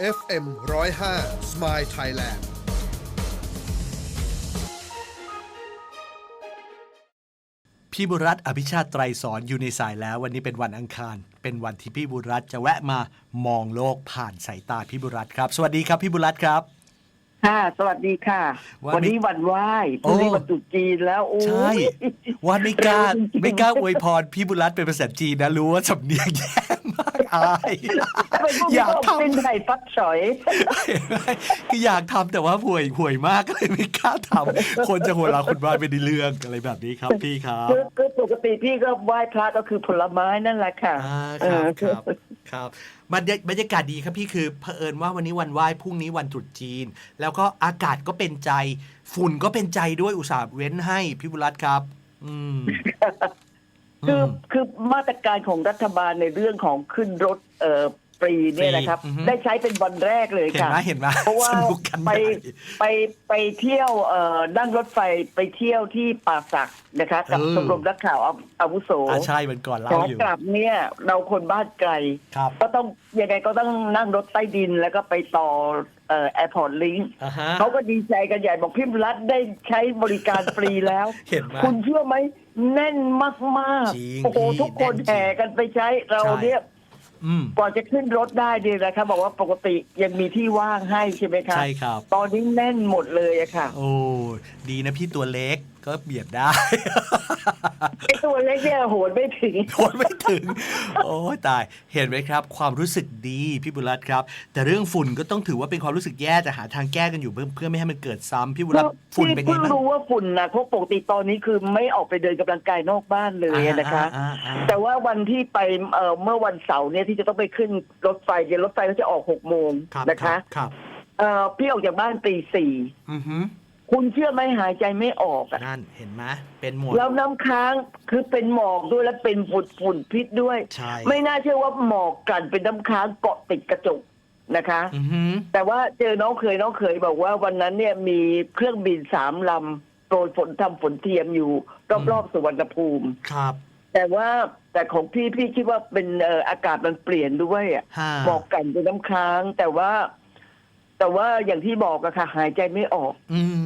FM 105 Smile Thailand พี่บุรัตน์อภิชาติไตรสอนอยู่ในสายแล้ววันนี้เป็นวันอังคาร เป็นวันที่พี่บุรัตน์จะแวะมามองโลกผ่านสายตาพี่บุรัตน์ครับ สวัสดีครับพี่บุรัตน์ครับค่ะสวัสดีค่ะ วันวันนี้นี้วันไหว้พรุ่งนี้โอ้วันตรุษจีนแล้วโอ้ยใช่วันไม่กล้าเร็วจริงๆไม่กล้าอวยพรพี่บุรัตน์เป็นภาษาจีนนะรู้ว่าสำเนียงแย่มาก อายเป็นพวกอยากที่ทำเป็นไข่ปักฉอยคืออยากทำแต่ว่าห่วยห่วยมากก็เลยไม่กล้าทำคนจะหัวเราะคนว่าไม่ได้เรื่องอะไรแบบนี้ครับพี่ครับคือคือปกติพี่ก็ไหว้พระก็คือผลไม้นั่นแหละค่ะอ่าเอครับอครับครับบรรยาบรรยากาศดีครับพี่คือเผอิญว่าวันนี้วันไหว้พรุ่งนี้วันตรุษจีน แล้วก็อากาศก็เป็นใจ ฝุ่นก็เป็นใจด้วยอุตส่าห์เว้นให้พี่บุรัตน์ครับ อืม คือมคือมาตรการของรัฐบาลในเรื่องของขึ้นรถเอ่อ ฟรีเนี่ยนะครับ ฟรีอือฮึ ได้ใช้เป็นวันแรกเลยเห็นค่ะ ไหมเห็นไหมเพราะว่าสนุกกันไปใหญ่ ไปไปเที่ยวเอ่อนั่งรถไฟไปเที่ยวที่ป่าสักนะคะ กับเออ ชมรมนักข่าวอาอาวุโสอ่าใช่วันก่อนขเล่าออยู่กลับเนี่ยเราคนบ้านไกล ครับก็ต้องยังไงก็ต้องนั่งรถใต้ดินแล้วก็ไปต่อเอ่อแอร์พอร์ตลิงอ่าฮะเขาก็ดีใจกันใหญ่บอกพี่รัฐได้ใช้บริการฟรีแล้ว เห็นไหม คุณเชื่อไหมแน่นมากมากจริงโอ้โหพี่ทุกคนแน่นจริงแห่กันไปใช้เราใช่ เนี่ย อืม ก่อนจะขึ้นรถได้ดีนะครับบอกว่าปกติยังมีที่ว่างให้ใช่ไหมครับใช่ครับ ตอนนี้แน่นหมดเลยอะค่ะ โอ้ ดีนะพี่ตัวเล็ก ก็เบียดได้ ไอตัวเล็กเนี่ยโหนไม่ถึง โดนไม่ถึง โอ้ยตาย เห็นไหมครับ ความรู้สึกดีพี่บุรัตน์ครับ แต่เรื่องฝุ่นก็ต้องถือว่าเป็นความรู้สึกแย่แต่หาทางแก้กันอยู่เพื่อเพื่อไม่ให้มันเกิดซ้ำพี่บุรัตน์ฝุ่นเป็นไงเพิ่งบ้างรู้ว่าฝุ่นนะเพราะปกติตอนนี้คือไม่ออกไปเดินกำลังกายนอกบ้านเลยนะคะ อ่าอ่าอ่า แต่ว่าวันที่ไปเอ่อเมื่อวันเสาร์เนี่ยที่จะต้องไปขึ้นรถไฟเนี่ยรถไฟก็จะออกหกโมงครับนะคะครับเอ่อพี่ออกจากบ้านตีสี่อือหือ คุณเชื่อไหมหายใจไม่ออกอะนั่นเห็นไหมเป็นหมวดแล้วน้ำค้างคือเป็นหมอกด้วยและเป็นฝุ่นฝุ่นพิษด้วย ใช่ไม่น่าเชื่อว่าหมอกกลั่นเป็นน้ำค้างเกาะติดกระจกนะคะ อือหือแต่ว่าเจอน้องเคยน้องเคยบอกว่าวันนั้นเนี่ยมีเครื่องบินสามลำโปรยฝนทำฝนเทียมอยู่ รอบๆสุวรรณภูมิ ครับแต่ว่าแต่ของพี่พี่คิดว่าเป็นเอ่ออากาศมันเปลี่ยนด้วยอะ ห้าหมอกกันเป็นน้ำค้างแต่ว่า แต่ว่าอย่างที่บอกอะค่ะ หายใจไม่ออก อืมอืมอืมอืม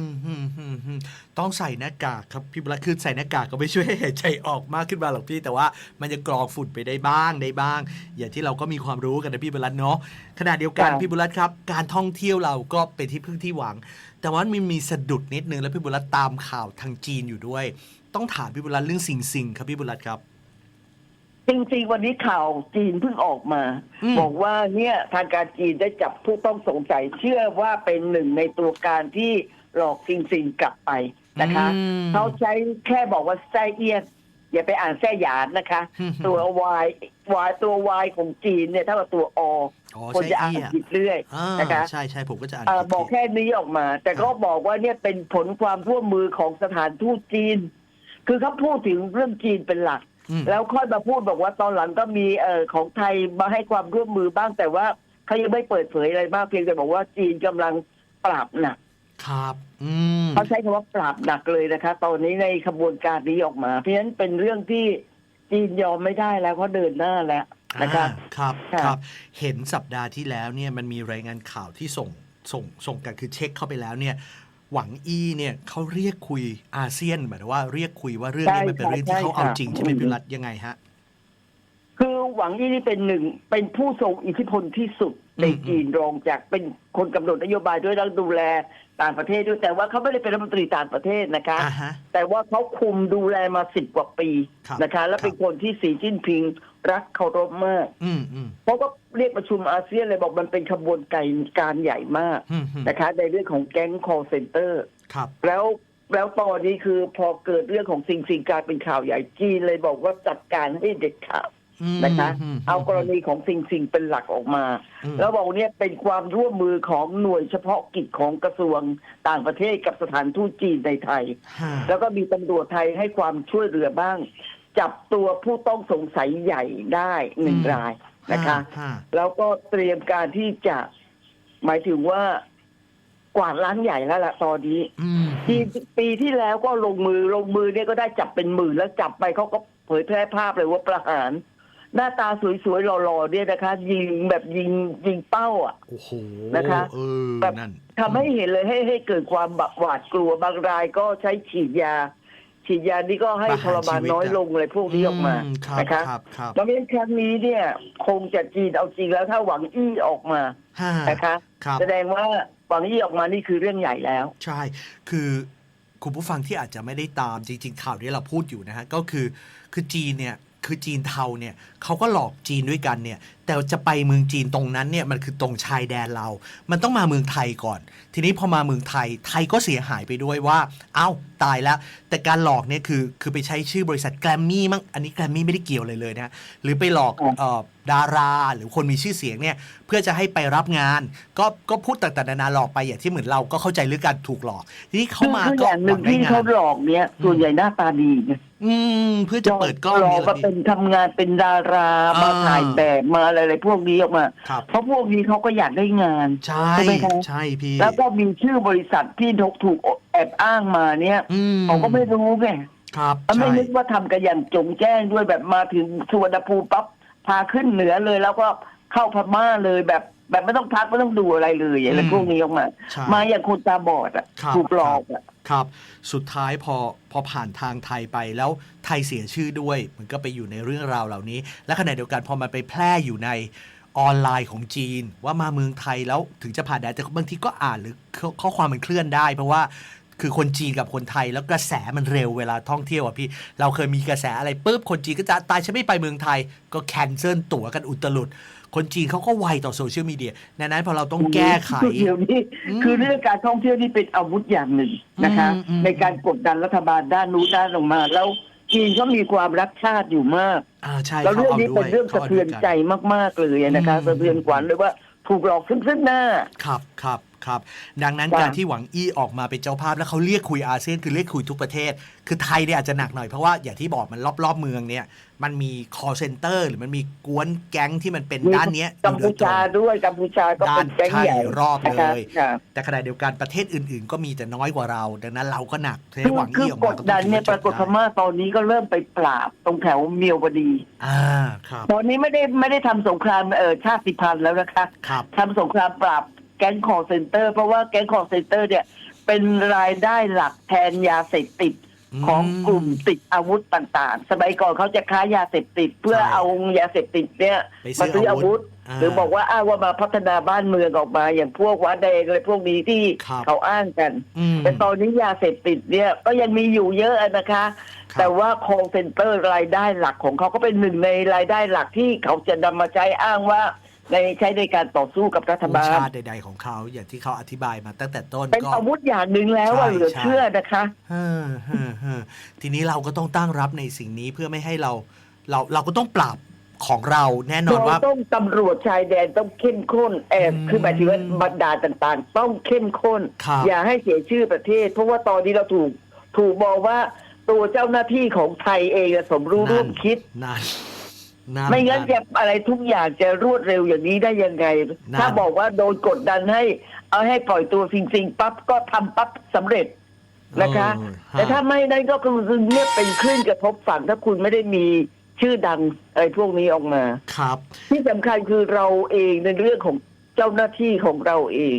ต้องใส่หน้ากากครับพี่บุรัตน์คือใส่หน้ากากก็ไม่ช่วยให้หายใจออกมากขึ้นมาหรอกพี่แต่ว่ามันจะกรองฝุ่นไปได้บ้างได้บ้าง อย่างที่เราก็มีความรู้กันนะพี่บุรัตน์เนาะขณะเดียวกันค่ะพี่บุรัตน์ครับ การท่องเที่ยวเราก็เป็นที่พึ่งที่หวัง แต่ว่ามันมีสะดุดนิดนึงแล้วพี่บุรัตน์ตามข่าวทางจีนอยู่ด้วย ต้องถามพี่บุรัตน์เรื่องสิ่งสิ่งๆครับพี่บุรัตน์ครับจริงๆ วันนี้ข่าวจีนเพิ่งออกมาอืมบอกว่าเนี่ยทางการจีนได้จับผู้ต้องสงสัยเชื่อว่าเป็นหนึ่งในตัวการที่ หลอกซิงซิงกลับไปนะคะอืม เขาใช้แค่บอกว่าแซ่เอียนอย่าไปอ่านแซ่หยานนะคะอืมตัว Y Y ตัว Y ของจีนเนี่ยเท่ากับตัวออ๋อคนใช่จะอ่านเอี้ยผิดเรื่อย อ่านะคะ ใช่ใช่ผมก็จะอ่านเอ่อผิดบอกแค่นี้ออกมา แต่ก็บอกว่าเนี่ยเป็นผลความร่วมมือของสถานทูตจีน คือเขาพูดถึงเรื่องจีนเป็นหลัก อืม แล้วค่อยมาพูดบอกว่าตอนหลังก็มีเอ่อของไทยมาให้ความร่วมมือบ้างแต่ว่าเขายังไม่เปิดเผยอะไรมากเพียงแต่บอกว่าจีนกำลังปราบหนัก ครับอืมเขาใช้คำว่าปราบหนักเลยนะคะ ตอนนี้ในขบวนการนี้ออกมา เพราะฉะนั้นเป็นเรื่องที่จีนยอมไม่ได้แล้วเพราะเดินหน้าแล้วนะคะอ่าครับค่ะครับ เห็นสัปดาห์ที่แล้วเนี่ยมันมีรายงานข่าวที่ส่งส่งส่งกันคือเช็คเข้าไปแล้วเนี่ยหวังอี้เนี่ยเขาเรียกคุยอาเซียนหมายถึงว่าเรียกคุยว่าเรื่องนี้มันเป็นเรื่องที่เขาเอาจริงใช่ไหมพิรัตยังไงฮะคือหวังยี่นี่เป็นหนึ่งเป็นผู้ทรงอิทธิพลที่สุดในอืมจีนรองจากเป็นคนกำหนดนโยบายด้วยแล้วดูแล ต่างประเทศด้วยแต่ว่าเขาไม่ได้เป็นรัฐมนตรีต่างประเทศนะคะ อ่าฮะ แต่ว่าเขาคุมดูแลมาสิบกว่าปีครับนะคะ และเป็นครับ คนที่สีจิ้นพิงรักเคารพมากอืมอืมเพราะก็เรียกประชุมอาเซียนเลยบอกมันเป็นขบวนการใหญ่มากอืมอืมนะคะ ในเรื่องของแก๊ง call center ครับ แล้วแล้วตอนนี้คือพอเกิดเรื่องของสิ่งสิ่งกลายเป็นข่าวใหญ่จีนเลยบอกว่าจัดการให้เด็ดขาดอืม นะคะมเอากรณีของสิ่งสิ่งเป็นหลักออกมาอืมแล้วบอกเนี่ยเป็นความร่วมมือของหน่วยเฉพาะกิจของกระทรวงต่างประเทศกับสถานทูตจีนในไทยฮะแล้วก็มีตำรวจไทยให้ความช่วยเหลือบ้าง จับตัวผู้ต้องสงสัยใหญ่ได้หนึ่งรายนะคะฮะแล้วก็เตรียมการที่จะหมายถึงว่ากวาดล้างใหญ่แล้วล่ะตอนนี้อืมปีปีที่แล้วก็ลงมือลงมือเนี่ยก็ได้จับเป็นหมื่นแล้วจับไปเขาก็เผยแพร่ภาพเลยว่าประหาร หน้าตาสวยๆหล่อๆเนี่ยนะคะ ยิงแบบยิงยิงเป้าอะ โอ้โหนะคะ เออแบบนั่นทำให้เห็นเลยให้ให้เกิดความแบบหวาดกลัวบางรายก็ใช้ฉีดยา ฉีดยานี่ก็ให้ทรมานน้อยลงเลยพวกนี้ออกมาอืครับนะคะครับครับเพราะฉะนั้นครั้งนี้เนี่ย คงจะจีนเอาจริงแล้วถ้าหวังอี้ออกมาฮ่านะคะ ครับแสดงว่าหวังอี้ออกมานี่คือเรื่องใหญ่แล้ว ใช่ คือคุณผู้ฟังที่อาจจะไม่ได้ตามจริง ๆ ข่าวที่เราพูดอยู่นะฮะก็คือคือจีนเนี่ย คือจีนเทาเนี่ยเขาก็หลอกจีนด้วยกันเนี่ยแต่จะไปเมืองจีนตรงนั้นเนี่ยมันคือตรงชายแดนเรา มันต้องมาเมืองไทยก่อน ทีนี้พอมาเมืองไทยไทยก็เสียหายไปด้วยว่า เอ้าตายแล้ว แต่การหลอกเนี่ยคือคือไปใช้ชื่อบริษัทแกรมมี่มั้งอันนี้แกรมมี่ไม่ได้เกี่ยวเลยเลยนะหรือไปหลอกอ๋อเอ่อดาราหรือคนมีชื่อเสียงเนี่ยเพื่อจะให้ไปรับงาน ก็ก็พูดต่างๆนานาหลอกไปอย่างที่เหมือนเราก็เข้าใจเรื่องการถูกหลอกทีนี้เขามาคือก็อย่างหนึ่งวัได้ที่งาเขานหลอกเนี่ยส่วนใหญ่หน้าตาดีไงอืมเพื่อจะเปิดกล้องหลอนี่กแหมาละเป็นทำงานเป็นดารามาอ่าถ่ายแบบมาอะไรอะไรพวกนี้ออกมา ครับเพราะพวกนี้เขาก็อยากได้งาน ใช่ใช่ไหมคะ ใช่พี่แล้วก็มีชื่อบริษัทที่ถูกถูกแอบอ้างมาเนี่ยอืมเขาก็ไม่รู้ไงครับเขาไม่ใช่นึกว่าทำกันอย่างจงแจ้งด้วยแบบมาถึงสุวรรณภูมิปั๊บพาขึ้นเหนือเลย แล้วก็เข้าพม่าเลยแบบแบบไม่ต้องพักไม่ต้องดูอะไรเลยอะไรอืมพวกนี้ออกมา ใช่ มาอย่างคนตาบอดอะครับ ถูกหลอกอะ ครับ สุดท้ายพอพอผ่านทางไทยไปแล้วไทยเสียชื่อด้วย มันก็ไปอยู่ในเรื่องราวเหล่านี้ และขณะเดียวกันพอมันไปแพร่อยู่ในออนไลน์ของจีน ว่ามาเมืองไทยแล้วถึงจะผ่านแดนแต่บางทีก็อ่านหรือข้อข้อความมันเคลื่อนได้ เพราะว่าคือคนจีนกับคนไทยแล้วกระแสมันเร็วเวลาท่องเที่ยวอะพี่ เราเคยมีกระแสอะไรปุ๊บคนจีนก็จะตายฉันไม่ไปเมืองไทย ก็แคนเซิลตั๋วกันอุตลุด คนจีนเขาก็ไวต่อโซเชียลมีเดียดังนั้นพอเราต้องแก้ไข เดี๋ยวนี้อืมคือเรื่องการท่องเที่ยวนี่เป็นอาวุธอย่างหนึ่งนะคะอืมอืมในการกดดันรัฐบาลด้านนู้นด้านลงมา แล้วจีนก็มีความรักชาติอยู่มากอ่าใช่แล้วเรื่องขาานี้เป็นด้วยเรื่องสะเทือนใจมาก ๆ เลยนะคะอืมสะเทือนขวัญเลยว่าถูกหลอกซึ่งซึ่งหน้าครับครับ ครับ ดังนั้นค่ะการที่หวังอี้ออกมาเป็นเจ้าภาพแล้วเขาเรียกคุยอาเซียนคือเรียกคุยทุกประเทศ คือไทยเนี่ยอาจจะหนักหน่อยเพราะว่าอย่างที่บอกมันรอบๆเมืองเนี่ยมันมี call center หรือมันมีกวนแก๊งที่มันเป็นด้านเนี้ยอกัมยู่โดพูยตรงชาด้วยกัมพูชาก็เป็นแก๊งใหญ่ด้านใช่รอบเลยนะคะค่ะแต่ขณะเดียวกันประเทศอื่น ๆ ก็มีแต่น้อยกว่าเรา ดังนั้นเราก็หนักเทคือหวังคือี้อออกกมาดก็ดัต้องนเนี่ยคิปว่ารากฏจบพม่าตอนนี้ก็เริ่มไปปราบตรงแถวเมียวดีอ่าครับตอนนี้ไม่ได้ไม่ได้ทำสงครามเออชาติพันธุ์แล้วนะคะครับทำสงครามปราบ แก๊งคอร์เซนเตอร์เพราะว่าแก๊งคอร์เซนเตอร์เนี่ยเป็นรายได้หลักแทนยาเสพติดอืมของกลุ่มติดอาวุธต่างๆ สมัยก่อนเขาจะค้ายาเสพติดเพื่อใช่เอายาเสพติดเนี่ยไปซื้มาอซื้ออาวุธอ่าหรือบอกว่าอ้างว่ามาพัฒนาบ้านเมืองออกมา อย่างพวกวัดแดงอะไรพวกนี้ที่ครับเขาอ้างกันอืมแต่ตอนนี้ยาเสพติดเนี่ยก็ยังมีอยู่เยอะนะคะครับแต่ว่าคอเซ็นเตอร์รายได้หลักของเขาก็เป็นหนึ่งในรายได้หลักที่เขาจะนำมาใช้อ้างว่า ในใช้ในการต่อสู้กับรัฐบาลชาติใดๆของเขาอย่างที่เขาอธิบายมาตั้งแต่ต้นเป็นก็อาวุธอย่างหนึ่งแล้วว่าใช่เหลือใช่เชื่อนะคะเฮ้อเฮ้อเฮ้อทีนี้เราก็ต้องตั้งรับในสิ่งนี้เพื่อไม่ให้เราเราเราก็ต้องปรับของเราแน่นอนเราว่าต้องตำรวจชายแดนต้องเข้มข้นแอบอืมคือหมายถึงว่าบรรดาต่างๆ ต้องเข้มข้นครับอย่าให้เสียชื่อประเทศ เพราะว่าตอนนี้เราถูกถูกมองว่าตัวเจ้าหน้าที่ของไทยเองอะสมรู้ร่วมคิดนั่น นั่นไม่งั้นจะอะไรทุกอย่างจะรวดเร็วอย่างนี้ได้ยังไง นั่น ถ้าบอกว่าโดนกดดันให้ เอาให้ปล่อยตัวจริงๆปั๊บก็ทำปั๊บสำเร็จนะคะเออฮแต่ถ้าไม่นั้นก็คือเนี่ยเป็นคลื่นกระทบฝั่งถ้าคุณไม่ได้มีชื่อดังอะไรพวกนี้ออกมา ครับที่สำคัญคือเราเองในเรื่องของเจ้าหน้าที่ของเราเอง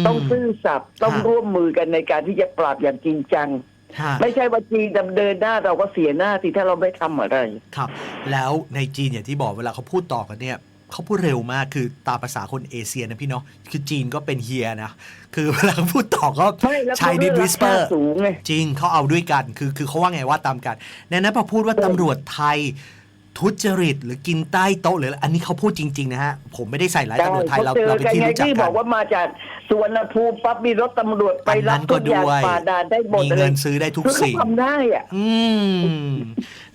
ม ต้องซื่อสัตย์ต้องฮะ ร่วมมือกันในการที่จะปราบอย่างจริงจัง ฮะไม่ใช่ว่าจีนดำเนินหน้าเราก็เสียหน้าสิถ้าเราไม่ทำอะไร ครับ แล้วในจีนอย่างที่บอกเวลาเขาพูดต่อกันเนี่ยเขาพูดเร็วมากคือตามภาษาคนเอเชียนะพี่เนาะคือจีนก็เป็นเฮียนะ คือเวลาเขาพูดต่อก็ไม่แล้วชายดินวิสเปอร์ สูงไง จริงเขาเอาด้วยกัน คือคือเขาว่าไงว่าตามกันในนั้นพอพูดว่าตำรวจไทย ทุจริตหรือกินใต้โต๊ะหรืออะไรอันนี้เขาพูดจริง ๆ นะฮะ ผมไม่ได้ใส่ร้ายตำรวจไทยเราเจอเราเป็นกันที่ไงรู้จักที่กับอน กว่ามาจากสวนภูมิปั๊บมีรถตำรวจไปอันรันั้บนทุก็กอย่างด้วยป่าดานได้หมดมีเลเงิยนซื้อได้ทุกคือเขาสิ่งทำได้อะอืม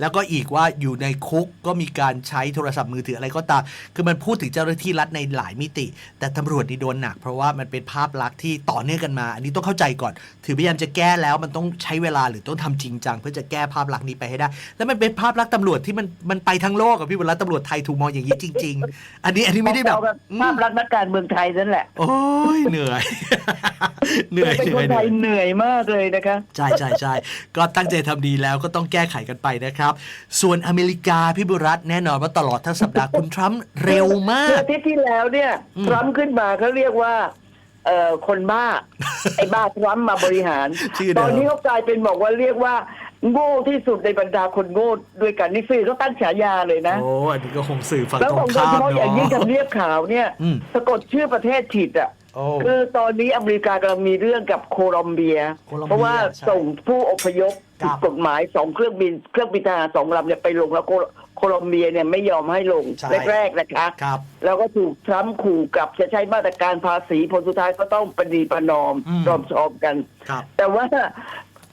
แล้วก็อีกว่าอยู่ในคุกก็มีการใช้โทรศัพท์มือถืออะไรก็ตาม คือมันพูดถึงเจ้าหน้าที่รัฐในหลายมิติ แต่ตำรวจนี่โดนหนัก เพราะว่ามันเป็นภาพลักษณ์ที่ต่อเนื่องกันมา อันนี้ต้องเข้าใจก่อน ถือพยายามจะแก้แล้วมันต้องใช้เวลาหรือต้องทำจริงจัง เพื่อจะแก้ภาพลักษณ์นี้ไปให้ได้ แล้วมันเป็นภาพลักษณ์ตำรวจที่มันมันไปทั้งโลกกับพี่บุญรัตน์ตำรวจไทยถูกมองอย่างนี้จริง ๆ อันนี้อันนี้ไม่ได้แบบเอาอืภามพลักษณ์นักการเมืองไทยนั่นแหละ โอ้ยเหนื่อย เหนื่อยเป็นเหคนื่อนยไทยเหนื่อยมากเลยนะคะ ใช่ใช่ใช่ก็ตั้งใจทำดีแล้วก็ต้องแก้ไขกันไปนะครับ ส่วนอเมริกาพี่บุญรัตน์แน่นอนว่าตลอดทั้งสัปดาห์คุณทรัมป์เร็วมาคือกอาทิตย์ที่แล้วเนี่ยอืมทรัมป์ขึ้นมาเขาเรียกว่าเอ่อคนบ้า ไอ้บ้าทรัมป์มาบริหารชื่อเดิมตอนนี้เขากลายเป็นบอกว่าเรียกว่า โง่ที่สุดในบรรดาคนโง่ด้วยกันนี่สื่อเขาตั้งฉายาเลยนะโอ้อันนี้ก็คงสื่อฝั่งแล้วตรขงองโดยข้าเฉมพาะอย่างยิ่งเนาะ ทำเนียบขาวเนี่ย อืม สะกดชื่อประเทศผิดอะ โอ้ คือตอนนี้อเมริกากำลังมีเรื่องกับโคลอมเบีย โคลอมเบียเพราะว่าใช่ส่งผู้อพยพครัผิบดกฎหมายสองเครื่องบินเครื่องบินทหารสองลำเนี่ยไปลงแล้วโคโคลอมเบียเนี่ยไม่ยอมให้ลงใช่แรกๆนะคะ ครับ แล้วก็ถูกทรัมป์ขู่กลับจะใช้มาตรการภาษีผลสุดท้ายก็ต้องประนีประนอมอืม รอมชอมกัน ครับ แต่ว่า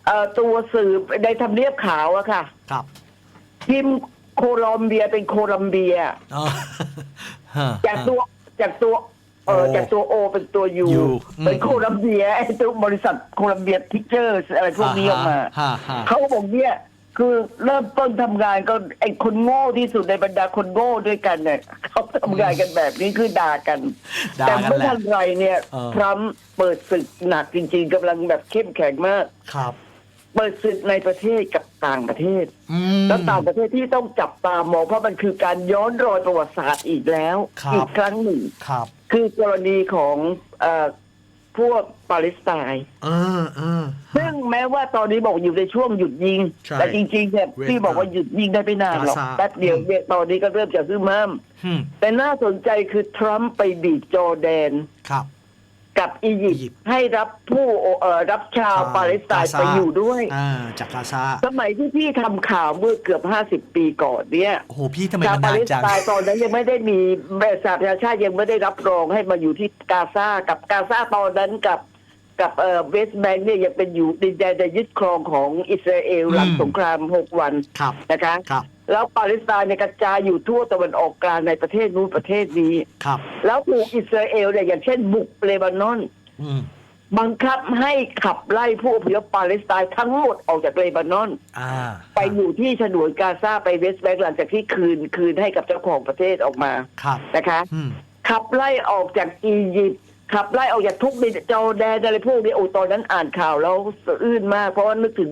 เอ่อตัวสื่อในทำเนียบขาวอะค่ะครับพิมพ์โคลอมเบียเป็นโคลัมเบีย อ๋อฮะ จากตัวจากตัวเออโอจากตัวโอเป็นตัวยู U อืม เป็นโคลัมเบียไอ้ตัวบริษัทโคลัมเบียพิกเจอร์ อะไรพวกนี้ออกมา ฮะฮะเขาบอกเนี่ยคือเริ่มต้นทำงานก็ไอ้คนโง่ที่สุดในบรรดาคนโง่ด้วยกันเนี่ยเขาทำงานกันแบบนี้คือด่ากัน ด่าแต่กันเมื่อแหละ ทันไรเนี่ยเออ ทรัมป์เปิดศึกหนักจริง ๆกำลังแบบเข้มแข็งมาก ครับ เปิดศึกในประเทศกับต่างประเทศ อืม แล้วต่างประเทศที่ต้องจับตามองเพราะมันคือการย้อนรอยประวัติศาสตร์อีกแล้วครับ อีกครั้งหนึ่ง ครับคือกรณีของเออพวกปาเลสไตน์เออเออ ซึ่งแม้ว่าตอนนี้บอกอยู่ในช่วงหยุดยิง ใช่แต่จริงๆเนี่ยเวียดนามพี่บอกว่าหยุดยิงได้ไม่นานหรอกกาซา แป๊บเดียวเนี่ยตอนนี้ก็เริ่มจะขึ้นม้มอืมแต่น่าสนใจคือทรัมป์ไปบีบจอร์แดน ครับ กับอียิปอียิปต์ ต์ให้รับผู้เอ่อรับชาวปาเลสไตน์กาซาไปอยู่ด้วย อ่าจากกาซาสมัยที่พี่ทำข่าวเมื่อเกือบห้าสิบปีก่อนเนี่ยโอ้โหพี่ทำไมชาวมันานปานเลสจัง ไตน์ตอนนั้นยังไม่ได้มีสหประชาชาติยังไม่ได้รับรองให้มาอยู่ที่กาซากับกาซาตอนนั้นกับ กับเอ่อเวสต์แบงค์เนี่ยยังเป็นอยู่ดินแดนในยึดครองของอิสราเอลหลังอืม สงครามหกวันครับนะคะ ครับแล้วปาเลสไตน์เนี่ยกระจายอยู่ทั่วตะวันออกกลางในประเทศนู้นประเทศนี้ ครับแล้วถูกอิสราเอลเนี่ยอย่างเช่นบุกเลบานอน อืมบังคับให้ขับไล่ผู้อพยพปาเลสไตน์ทั้งหมดออกจากเลบานอน อ่าไปอยู่ที่ฉนวนกาซาไปเวสต์แบงค์หลังจากที่คืนคืนให้กับเจ้าของประเทศออกมาครับนะคะ อืมขับไล่ออกจากอียิปต์ ขับไล่ออกจากทุกดินจอร์แดนอะไรพวกนี้โอ้ตอนนั้นอ่านข่าวแล้วสะอื้นมาก เพราะว่านึกถึง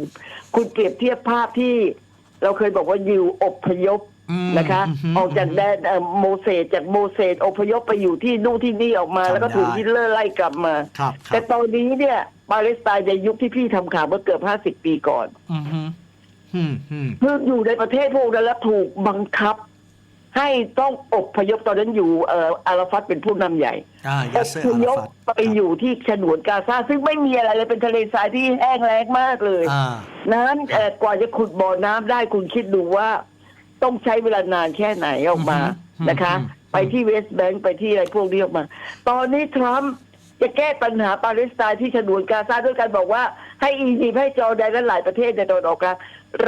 คุณเปรียบเทียบภาพที่ เราเคยบอกว่ายิวอพยพอืมนะคะมออกจากแดนเอ่อโมเสสจากโมเสสอพยพไปอยู่ที่นู่นที่นี่ออกมาจำแล้วก็ถูกได้ฮิตเลอร์ไล่กลับมาครับคแต่รับตอนนี้เนี่ยปาเลสไตน์ในยุคที่พี่ทำข่าวเมื่อเกือบห้าสิบปีก่อนอืมฮึอืมอืมเพิ่งอยู่ในประเทศพวกนั้นแล้วถูกบังคับ ให้ต้องอบพยพตอนนั้นอยู่เอ่ออาราฟัตเป็นผู้นำใหญ่อ่าอยาเซอร์พอายราพฟัตไปอยู่ที่ฉนวนกาซาซึ่งไม่มีอะไรเลยเป็นทะเลทรายที่แห้งแล้งมากเลย อ่า น้ำเอ่อกว่าจะขุดบ่อน้ำได้คุณคิดดูว่า ต้องใช้เวลานานแค่ไหนออกมาอือฮึนะคะ อืม ไปที่เวสต์แบงก์ไปที่อะไรพวกนี้ออกมา ตอนนี้ทรัมป์จะแก้ปัญหาปาเลสไตน์ที่ฉนวนกาซาด้วยการบอกว่า ให้อียิปต์ให้จอร์แดนและหลายประเทศในตะวันออกกลาง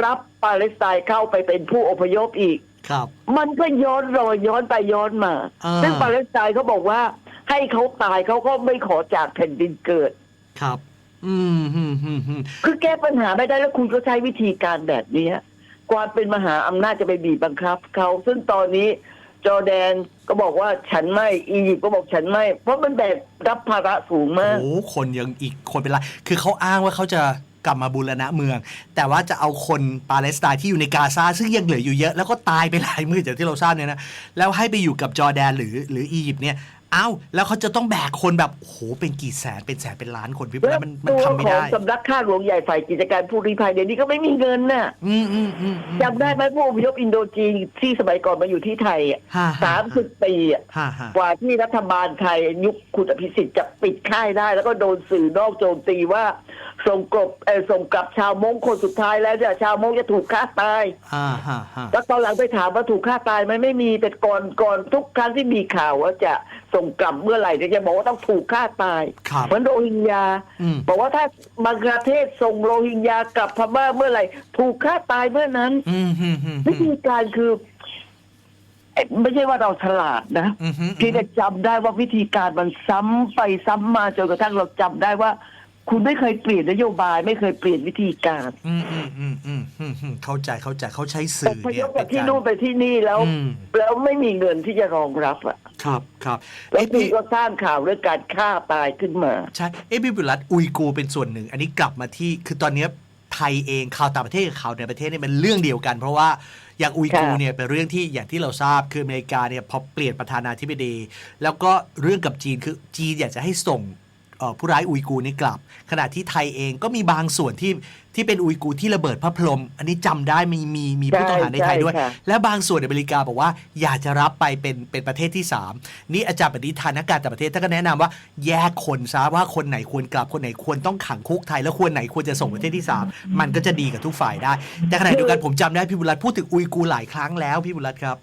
รับปาเลสไตน์เข้าไปเป็นผู้อพยพอีก ครับ มันก็ย้อนรอยย้อนไปย้อนมา อ่า ซึ่งปาเลสไตน์เขาบอกว่า ให้เขาตายเขาก็ไม่ขอจากแผ่นดินเกิด ครับ อืมอืมอืมอืมคือแก้ปัญหาไม่ได้แล้วคุณก็ใช้วิธีการแบบนี้ความเป็นมหาอำนาจจะไปบีบบังคับเขาซึ่งตอนนี้ จอร์แดนก็บอกว่าฉันไม่อียิปต์ก็บอกฉันไม่ เพราะมันแบกรับภาระสูงมาก โอ้คนยังอีกคนเป็นไรคือเขาอ้างว่าเขาจะ กลับมาบูรณะเมือง แต่ว่าจะเอาคนปาเลสไตน์ที่อยู่ในกาซาซึ่งยังเหลืออยู่เยอะ แล้วก็ตายไปหลายมือจากที่เราทราบเนี่ยนะแล้วให้ไปอยู่กับจอร์แดนหรือหรืออียิปต์เนี่ยเอ้าแล้วเขาจะต้องแบกคนแบบโอ้โหเป็นกี่แสนเป็นแสนเป็นล้านคนพี่ปุ๊แล้วมันมันตัวทำไม่ของได้สำนักข้าหลวงใหญ่ฝ่ายกิจการผู้ลี้ภัยเดี๋ยวนี้ก็ไม่มีเงินน่ะอืมอืมอืมอืมจำได้ไหมผู้อพยพอินโดจีนที่สมัยก่อนมาอยู่ที่ไทยอะฮ่าสามสิบปีอะฮ่าฮ่ากว่าที่รัฐบาลไทยยุคคุณอภิสิทธิ์จะปิดค่ายได้ แล้วก็โดนสื่อนอกโจมตีว่า ส่งกลบเออส่งกลับชาวมงคนสุดท้ายแล้วเนี่ยชาวมงจะถูกฆ่าตายฮ่าฮ่าฮ่าแล้วตอนหลังไปถามว่าถูกฆ่าตายไหมไม่มีแต่ก่อนก่อนทุกครั้งที่มีข่าวว่าจะส่งกลับเมื่อไหร่เนี่ยจะบอกว่าต้องถูกฆ่าตาย ครับ เหมือนโรฮิงญา อืม บอกว่าถ้าบังกลาเทศส่งโรฮิงญากลับพม่าเมื่อไหร่ ถูกฆ่าตายเมื่อนั้น อืมอืมอืมวิธีการคือเอ๊ะไม่ใช่ว่าเราฉลาดนะอืมอืมเพียงแต่จำได้ว่าวิธีการมันซ้ำไปซ้ำมาจนกระทั่งเราจำได้ว่า คุณไม่เคยเปลี่ยนนโยบาย ไม่เคยเปลี่ยนวิธีการอืมอืมอืมอืมอืมอืมเข้าใจเข้าใจเขาใช้แต่สื่อพเนี่ยยกจากที่นู่นไปที่นี่แล้ว อืมแล้วไม่มีเงินที่จะรองรับอะครับครับแล้วเอ้พี่พี่ก็สร้างข่าวเรื่องการฆ่าตายขึ้นมา ใช่เอ้พี่บุรัตอุยกูร์เป็นส่วนหนึ่ง อันนี้กลับมาที่คือตอนเนี้ยไทยเองข่าวต่างประเทศกับข่าวในประเทศเนี่ยเป็นเรื่องเดียวกัน เพราะว่าอย่างอุยกูร์ค่ะ เนี่ยเป็นเรื่องที่อย่างที่เราทราบคืออเมริกาเนี่ยพอเปลี่ยนประธานาธิบดี แล้วก็เรื่องกับจีนคือจีนอยากจะให้ส่งเอ่อ ผู้ร้ายอุยกูร์นี่กลับ ขณะที่ไทยเองก็มีบางส่วนที่ที่เป็นอุยกูร์ที่ระเบิดพระพรหมอันนี้จำได้มีมีมีผู้ต้องหาในไทยด้วยใช่ค่ะและบางส่วนในอเมริกาบอกว่าอยากจะรับไปเป็นเป็นประเทศที่ 3 นี่อาจารย์ปณิธานนักการต่างประเทศท่านก็แนะนำว่าแยกคนซะว่าคนไหนควรกลับคนไหนควรต้องขังคุกไทย แล้วควรไหนควรจะส่งประเทศที่ 3 มันก็จะดีกับทุกฝ่ายได้ แต่ขณะเดียวกันผมจำได้พี่บุรัตพูดถึงอุยกูร์หลายครั้งแล้วพี่บุรัตครับ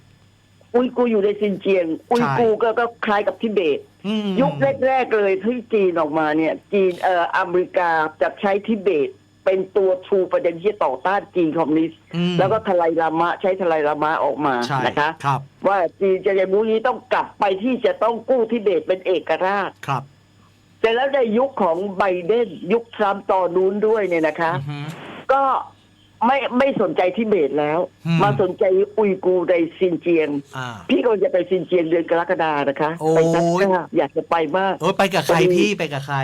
อุยกูร์อยู่ในซินเจียง อุยกูร์ก็ก็คล้ายกับทิเบตอืม ยุคแรก ๆ เลยที่จีนออกมาเนี่ย จีนเอ่ออเมริกาจะใช้ทิเบต เป็นตัวชูประเด็นที่จะต่อต้านจีนคอมมิวนิสต์อืมแล้วก็ทลายลามะใช้ทลายลามะออกมาใช่นะคะครับว่าจีนจะยังมูนี้ต้องกลับไปที่จะต้องกู้ทิเบตเป็นเอกราชครับแต่แล้วในยุคของไบเดนยุคทรัมป์ตอนนู้นด้วยเนี่ยนะคะอือฮึก็ ไม่ไม่สนใจทิเบตแล้ว อืม มาสนใจอุยกูร์ในซินเจียง อ่า พี่ก็จะไปซินเจียงเดือนกรกฎานะคะ โอ้ย ไปนัดหน้าอยากจะไปมากเออไปกับใครพี่ไปกับใคร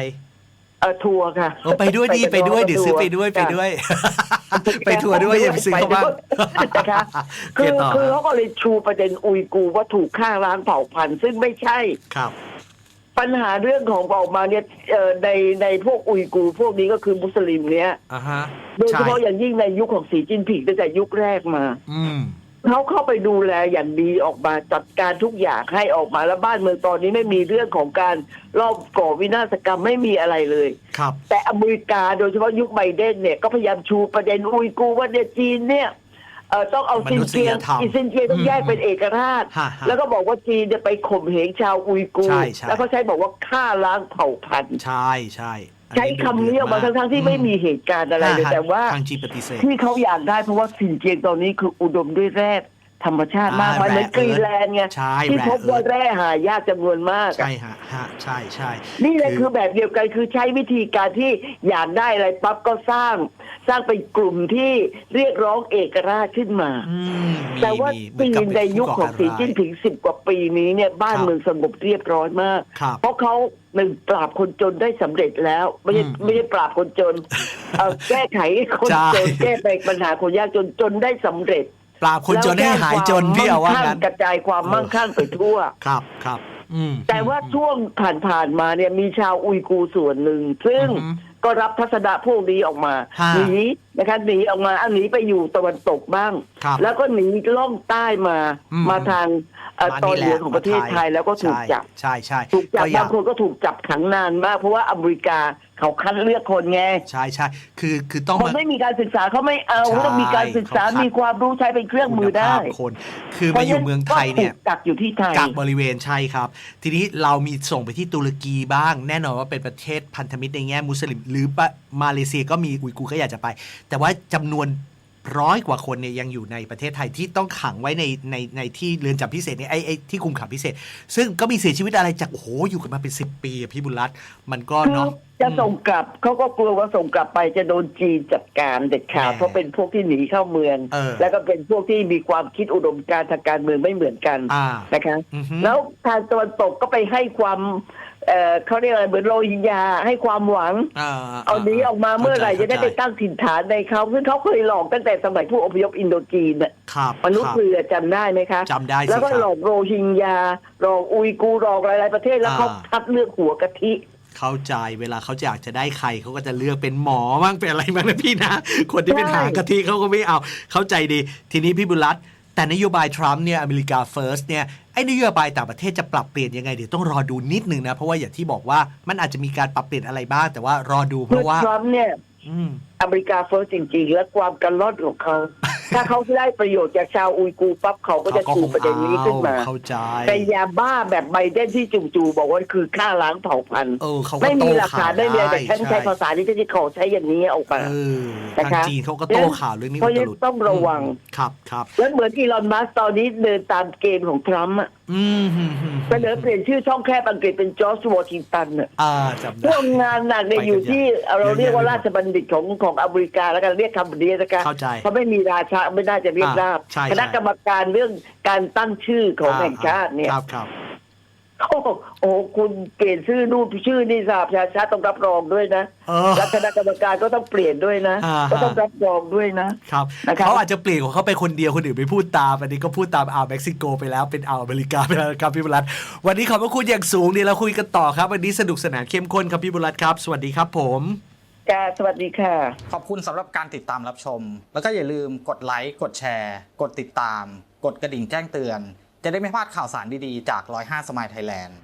เออทัวร์ค่ะเออไปด้วยดีไปด้วยเดี๋ยวซื้อไปด้วยไปด้วย ไปทัวร์ด้วยอย่าไปซื้อเขาบ้างนะคะโอคือต่อ คือเขาก็เลยชูประเด็นอุยกูร์ว่าถูกฆ่าล้างเผ่าพันธุ์ซึ่งไม่ใช่ ครับ ปัญหาเรื่องของออกมาเนี่ยเอ่อในในพวกอุยกูร์พวกนี้ก็คือมุสลิมเนี่ยอ่าฮะโดยเฉใช่พาะอย่างยิ่งในยุคของสีจิ้นผิงตั้งแต่ยุคแรกมา อืม เขาเข้าไปดูแลอย่างดีออกมาจัดการทุกอย่างให้ออกมาแล้วบ้านเมืองตอนนี้ไม่มีเรื่องของการรอบก่อวินาศกรรมไม่มีอะไรเลย ครับ แต่อเมริกาโดยเฉพาะยุคไบเดนเนี่ยก็พยายามชูประเด็นอุยกูร์ว่าเนี่ยจีนเนี่ย เอ่อต้องเอาซินเจียงมนุษยธรรมอีซินเจียงต้องแยกเป็นเอกราช ฮะฮะแล้วก็บอกว่าจีนจะไปข่มเหงชาวอุยกูร์ใช่ใช่ แล้วก็ใช้บอกว่าฆ่าล้างเผ่าพันธุ์ใช่ใช่อันใช้นี้คำนี้ออกมาทั้งๆที่ไม่มีเหตุการณ์อะไรเลยฮะแต่ว่า ทางจีนปฏิเสธ ที่เขาอยากได้เพราะว่าซินเจียงตอนนี้คืออุดมด้วยแร่ธรรมชาติมากอ่ามายเหมือนแร่กรีนแลนด์ไงใช่ที่แร่พบว่าแร่หายากจำนวนมากอะใช่ฮะฮะใช่ใช่ นี่เลยคือแบบเดียวกันคือใช้วิธีการที่อยากได้อะไรปั๊บก็สร้าง สร้างเป็นกลุ่มที่เรียกร้องเอกราชขึ้นมาอืมมีแต่ว่ามีจีเหมือนนกับในเป็นยุคของผู้สีก่อการจิ้นร้ายผิงสิบกว่าปีนี้เนี่ยบ้านครับเมืองสงบเรียบร้อยมากครับเพราะเขาหนึ่งปราบคนจนได้สำเร็จแล้ว ไม่ใช่อืมไม่ใช่ปราบคนจนเอ่อแก้ไขคนใช่จนแก้ไปปัญหาคนยากจนจนได้สำเร็จ ปราบคนจนให้หายจนพี่เอาว่างั้นกระจายความมั่งคั่งไปทั่วครับครับอืมแต่ว่าช่วงผ่านๆมาเนี่ยมีชาวอุยกูร์ส่วนหนึ่ง ซึ่งอือฮึ ก็รับทัศนะพวกนี้ออกมาฮะหนีนะคะหนีออกมาอันหนีไปอยู่ตะวันตกบ้าง ครับแล้วก็หนีล่องใต้มาอืม มาทางเอ่อ มาตอนแหเหนือของประเทศไทยแล้วก็ถูกจับ ใช่ใช่ถูกจับอยบางคนก็ถูกจับขังนานมากเพราะว่าอเมริกาเขาคัดเลือกคนไงใช่ใช่คือคือต้องคนมา ไม่มีการศึกษาเขาไม่เอาใช่ต้องมีการศึกษาเขาคัด มีความรู้ใช้เป็นเครื่องมือได้คุณภาพคน คือมาอยู่เมืองไทยเนี่ยก็ถูกกักอยู่ที่ไทย กักบริเวณใช่ครับ ทีนี้เรามีส่งไปที่ตุรกีบ้าง แน่นอนว่าเป็นประเทศพันธมิตรในแง่มุสลิม หรือปะมาเลเซียก็มีอุยกูร์ก็อยากจะไป แต่ว่าจำนวน ร้อยกว่าคนเนี่ยยังอยู่ในประเทศไทยที่ต้องขังไว้ในในในที่เรือนจำพิเศษเนี่ยไอ้ไอ้ที่คุมขังพิเศษ ซึ่งก็มีเสียชีวิตอะไรจากโอ้โหอยู่กันมาเป็น10ปีอะพี่บุญรัตน์มันก็คือเนาะจะส่งกลับเขาก็กลัวว่าส่งกลับไปจะโดนจีนจัดการเด็ดขาดแหมเพราะเป็นพวกที่หนีเข้าเมืองเออแล้วก็เป็นพวกที่มีความคิดอุดมการณ์ทางการเมืองไม่เหมือนกันอ่านะคะอือฮึแล้วทางตะวันตกก็ไปให้ความ เอ่อเขาเรียกอะไรเหมือนโรฮิงญาให้ความหวังอ่าเอาหนี้ออกมาเมื่อไหร่จะได้ไปเข้าใจตั้งถิ่นฐานในเขาซึ่งเขาเคยหลอกตั้งแต่สมัยผู้อพยพอินโดจีนน่ะครับมนุษคย์รับเรือจำได้ไหมคะ จำได้สิแล้วก็ครับหลอกโรฮิงญาหลอกอุยกูร์หลอกหลายๆประเทศแล้วเขาอ่าคัดเลือกหัวกะทิ เข้าใจเวลาเขาอยากจะได้ใครเขาก็จะเลือกเป็นหมอบ้างเป็นอะไรบ้างนะพี่นะ คนที่เป็นใช่หางกะทิเขาก็ไม่เอาเข้าใจดี ทีนี้พี่บุญรัตน์ แต่นโยบายทรัมป์เนี่ยอเมริกาเฟิร์สเนี่ยไอ้นโยบายต่างประเทศจะปรับเปลี่ยนยังไงเดี๋ยวต้องรอดูนิดนึงนะ เพราะว่าอย่างที่บอกว่ามันอาจจะมีการปรับเปลี่ยนอะไรบ้างแต่ว่ารอดูเพคือราะว่าทรัมป์เนี่ยอืมอเมริกาเฟิร์สจริง ๆ และความกันรอดของเขา ถ้าเขาได้ประโยชน์จากชาวอุยกูร์ปั๊บเขาก็จะชูประเด็นนี้ขึ้นมาเข้าใจแต่ยาบ้าแบบไบเดนที่จู่ๆบอกว่าคือฆ่าล้างเผ่าพันธุ์เออเขาก็ไม่มีโต้หลักข่าฐาวนได้เลยแต่ฉันช่ใช้ภาษาที่ฉันจะขอใช้อย่างนี้ออกมาเออนะคะทางจีนเขาก็โต้ข่าวเรื่องนี้เพราะอุฉะตนั้นลุดต้องระวังครับครับแล้วเหมือนอีลอนมัสก์ตอนนี้เดินตามเกมของทรัมป์อะอืมฮึ่มฮึ่มเสนอเปลี่ยนชื่อช่องแคบอังกฤษเป็นจอร์จวอชิงตันน่ะอ่าจำพได้วกงานหนักเนี่ยไปกันอยู่ที่ใหญ่เราเรียกว่าเยอะแยะราชบัณฑิตของของอเมริกาแล้วกันเรียกคำนี้นะคะเข้าใจเพราะไม่มีราชาไม่น่าจะเรียกอ่าราบใช่ คณะใช่กรรมการเรื่องการตั้งชื่อของแห่งชาติเนี่ย ครับครับ โอ้โหโอ้โหคุณเปลี่ยนชื่อนู่นชื่อนี่สาบชาชาติต้องรับรองด้วยนะเออ และคณะกรรมการก็ต้องเปลี่ยนด้วยนะ อ่าฮะ ก็ต้องรับรองด้วยนะ ครับนะครับ เขาอาจจะเปลี่ยนของเขาไปคนเดียวคนอื่นไม่พูดตาม อันนี้ก็พูดตามอ่าวเม็กซิโกไปแล้วเป็นอ่าวอเมริกาไปแล้วครับพี่บุรัตวันนี้ขอบพระคุณอย่างสูงเดี๋ยวเราคุยกันต่อครับ วันนี้สนุกสนานเข้มข้นครับพี่บุรัตครับ สวัสดีครับผมจ้าสวัสดีค่ะ ขอบคุณสำหรับการติดตามรับชม แล้วก็อย่าลืมกดไลค์ กดแชร์ กดติดตาม กดกระดิ่งแจ้งเตือน จะได้ไม่พลาดข่าวสารดีๆ จาก 105 สมายไทยแลนด์